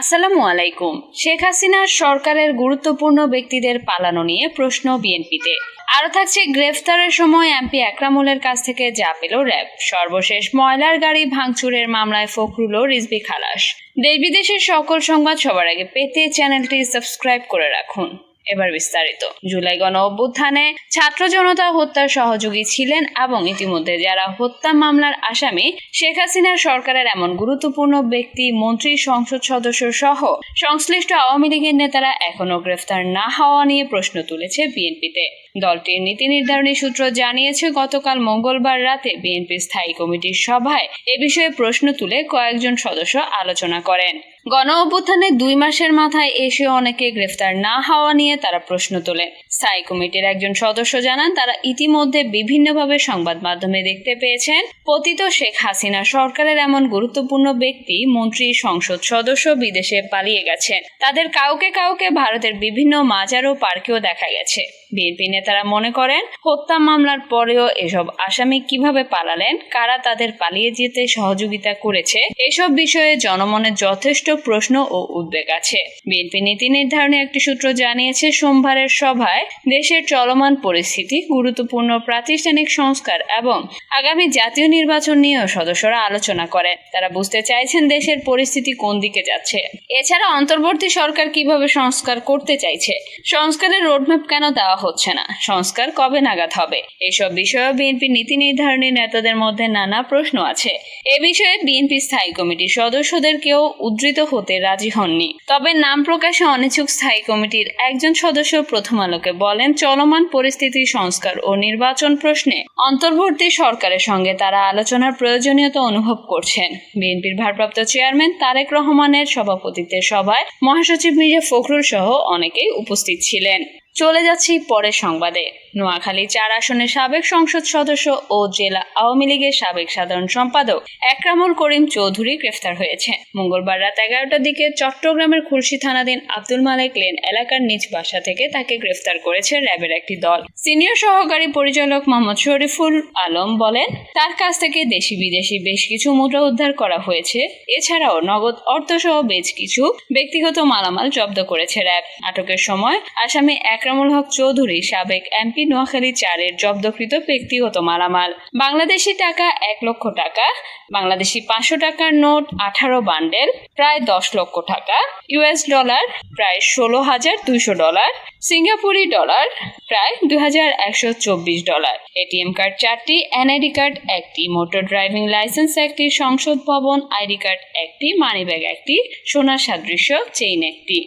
আসসালামু আলাইকুম। শেখ হাসিনার সরকারের গুরুত্বপূর্ণ ব্যক্তিদের পালানো নিয়ে প্রশ্ন বিএনপিতে। আরও থাকছে গ্রেফতারের সময় এমপি একরামুলের কাছ থেকে যা পেল র্যাব। সর্বশেষ ময়লার গাড়ি ভাঙচুরের মামলায় ফখরুল ও রিজবি খালাস। দেশ বিদেশের সকল সংবাদ সবার আগে পেতে চ্যানেলটি সাবস্ক্রাইব করে রাখুন। এবার বিস্তারিত। জুলাই গণ অভ্যুত্থানে ছাত্র জনতা হত্যার সহযোগী ছিলেন এবং ইতিমধ্যে যারা হত্যা মামলার আসামি, শেখ হাসিনার সরকারের এমন গুরুত্বপূর্ণ ব্যক্তি, মন্ত্রী, সংসদ সদস্য সহ সংশ্লিষ্ট আওয়ামী লীগের নেতারা এখনও গ্রেফতার না হওয়া নিয়ে প্রশ্ন তুলেছে বিএনপিতে। দলটির নীতি নির্ধারণী সূত্র জানিয়েছে, গতকাল মঙ্গলবার রাতে বিএনপির স্থায়ী কমিটির সভায় এ বিষয়ে প্রশ্ন তুলে কয়েকজন সদস্য আলোচনা করেন। গণ অভ্যুত্থানের দুই মাসের মাথায় এসে অনেকে গ্রেফতার না হওয়া নিয়ে তারা প্রশ্ন তোলে। স্থায়ী কমিটির একজন সদস্য জানান, তারা ইতিমধ্যে বিভিন্নভাবে সংবাদ মাধ্যমে দেখতে পেয়েছেন। পতিত শেখ হাসিনা সরকারের এমন গুরুত্বপূর্ণ ব্যক্তি মন্ত্রী, সংসদ সদস্য বিদেশে পালিয়ে গেছেন। তাদের কাউকে কাউকে ভারতের বিভিন্ন মাজার ও পার্কেও দেখা গেছে। বিএনপি নেতারা মনে করেন, হত্যা মামলার পরেও এসব আসামি কীভাবে পালালেন, কারা তাদের পালিয়ে যেতে সহযোগিতা করেছে, এসব বিষয়ে জনমনে যথেষ্ট প্রশ্ন ও উদ্বেগ আছে। বিএনপি নীতি নির্ধারণে একটি সূত্র জানিয়েছে, সোমবারের সভায় দেশের চলমান পরিস্থিতি, গুরুত্বপূর্ণ প্রাতিষ্ঠানিক সংস্কার এবং আগামী জাতীয় নির্বাচন নিয়েও সদস্যরা আলোচনা করেন তারা বুঝতে চাইছেন দেশের পরিস্থিতি কোন দিকে যাচ্ছে। এছাড়া অন্তর্বর্তী সরকার কীভাবে সংস্কার করতে চাইছে, সংস্কারের রোডম্যাপ কেন দেওয়া হচ্ছে না, সংস্কার কবে নাগাদ হবে, এসব বিষয়ে বিএনপি নীতি নির্ধারণী নেতাদের মধ্যে নানা প্রশ্ন আছে। এ বিষয়ে বিএনপি স্থায়ী কমিটির সদস্যদের কেউ উদ্ধৃত হতে রাজি হননি। তবে নাম প্রকাশে অনিচ্ছুক স্থায়ী কমিটির একজন সদস্য প্রথম আলোকে বলেন, চলমান পরিস্থিতি, সংস্কার ও নির্বাচন প্রশ্নে অন্তর্বর্তী সরকারের সঙ্গে তারা আলোচনার প্রয়োজনীয়তা অনুভব করছেন। বিএনপির ভারপ্রাপ্ত চেয়ারম্যান তারেক রহমানের সভাপতিত্বে সভায় মহাসচিব মির্জা ফখরুল সহ অনেকেই উপস্থিত ছিলেন। চলে যাচ্ছি পরে সংবাদে। নোয়াখালী চার আসনের সাবেক সংসদ সদস্য ও জেলা আওয়ামী লীগের সাবেক সাধারণ সম্পাদক একরামুল করিম চৌধুরী গ্রেফতার হয়েছে। মঙ্গলবার রাত এগারোটার দিকে চট্টগ্রামের খুলশি থানাধীন আব্দুল মালেক লেন এলাকার নিজ বাসা থেকে তাকে গ্রেফতার করেছে র্যাবের একটি দল। সিনিয়র সহকারী পরিচালক মোহাম্মদ শরীফুল আলম বলেন, তার কাছ থেকে দেশি বিদেশি বেশ কিছু মুদ্রা উদ্ধার করা হয়েছে। এছাড়াও নগদ অর্থসহ বেশ কিছু ব্যক্তিগত মালামাল জব্দ করেছে র্যাব। আটকের সময় আসামি একরামুল হক চৌধুরী সাবেক এমপি নোয়াখালী চারের জব্দকৃত ব্যক্তিগত মালামাল। বাংলাদেশি টাকা এক লক্ষ টাকা, বাংলাদেশি পাঁচশো টাকার নোট আঠারো বান্ডেল, প্রায় দশ লক্ষ টাকা ইউএস ডলার প্রায় ষোলো হাজার দুইশো ডলার, সিঙ্গাপুরি ডলার প্রায় দুই হাজার একশো চব্বিশ ডলার। এটিএম কার্ড চারটি, এনআইডি কার্ড একটি, মোটর ড্রাইভিং লাইসেন্স একটি, সংসদ ভবন, আইডি কার্ড একটি, মানিব্যাগ একটি, সোনার সাদৃশ্য, চেইন একটি।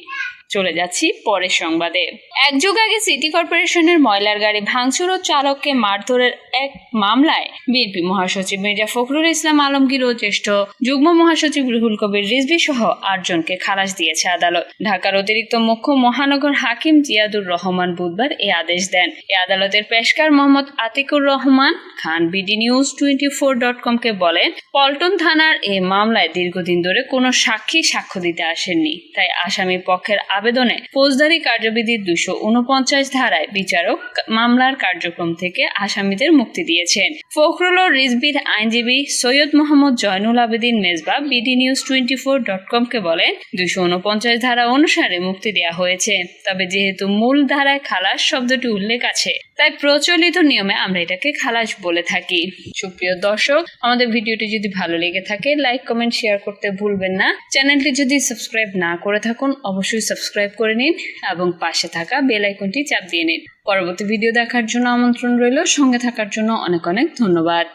চলে যাচ্ছি পরের সংবাদে। এক যুগ আগে সিটি কর্পোরেশনের ময়লার গাড়ি ভাঙচুর ও চালককে মারধরের এক মামলায় বিএনপি মহাসচিব মির্জা ফখরুল ইসলাম আলমগীর ও জ্যেষ্ঠ যুগ্ম মহাসচিব রুহুল কবির রিজভি সহ আটজনকে খালাস দিয়েছে আদালত। ঢাকার অতিরিক্ত মুখ্য মহানগর হাকিম জিয়াদুর রহমান বুধবার এ আদেশ দেন। এ আদালতের পেশকার Mohammad Atikur Rahman Khan, BD news twenty four dot কমকে বলেন, পল্টন থানার এ মামলায় দীর্ঘদিন ধরে কোনো সাক্ষী সাক্ষ্য দিতে আসেননি। তাই আসামি পক্ষের আবেদনে ফৌজদারি কার্যবিধির দুশো ধারায় বিচারক মামলার কার্যক্রম থেকে আসামিদের মুক্তি দিয়েছেন। ফখরুল ও রিজবির আইনজীবী Syed Mohammad Zainul Abedin Mezba BD news twenty four dot কমকে বলেন দুশো উনপঞ্চাশ ধারা অনুসারে মুক্তি দেওয়া হয়েছে। তবে যেহেতু মূল ধারায় খালাস শব্দটি উল্লেখ আছে, তাই প্রচলিত নিয়মে আমরা এটাকে খালাস বলে থাকি। সুপ্রিয় দর্শক, আমাদের ভিডিওটি যদি ভালো লেগে থাকে, লাইক, কমেন্ট, শেয়ার করতে ভুলবেন না। চ্যানেলটি যদি সাবস্ক্রাইব না করে থাকুন, অবশ্যই সাবস্ক্রাইব করে নিন এবং পাশে থাকা বেল আইকনটি চাপ দিয়ে নিন। পরবর্তী ভিডিও দেখার জন্য আমন্ত্রণ রইল। সঙ্গে থাকার জন্য অনেক অনেক ধন্যবাদ।